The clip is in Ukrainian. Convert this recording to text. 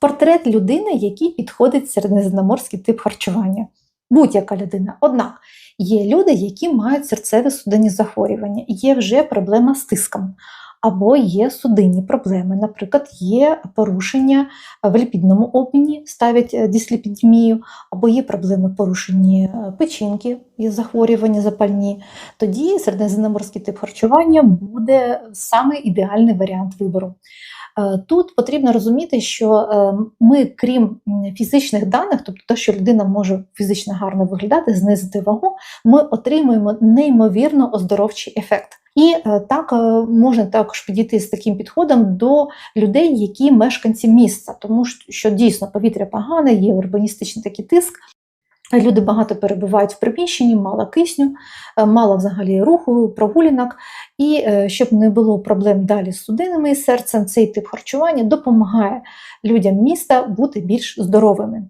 портрет людини, який підходить середземноморський тип харчування. Будь-яка людина. Однак є люди, які мають серцеві судинні захворювання, є вже проблема з тиском, або є судинні проблеми. Наприклад, є порушення в ліпідному обміні, ставлять е, дисліпідемію, або є проблеми порушені е, печінки, є захворювання запальні. Тоді середземноморський тип харчування буде саме ідеальний варіант вибору. Е, Тут потрібно розуміти, що е, ми, крім фізичних даних, тобто те, що людина може фізично гарно виглядати, знизити вагу, ми отримуємо неймовірно оздоровчий ефект. І е, так можна також підійти з таким підходом до людей, які мешканці міста, тому що дійсно повітря погане, є урбаністичний такий тиск. Люди багато перебувають в приміщенні, мало кисню, е, мало взагалі руху, прогулянок. І е, щоб не було проблем далі з судинами і серцем, цей тип харчування допомагає людям міста бути більш здоровими.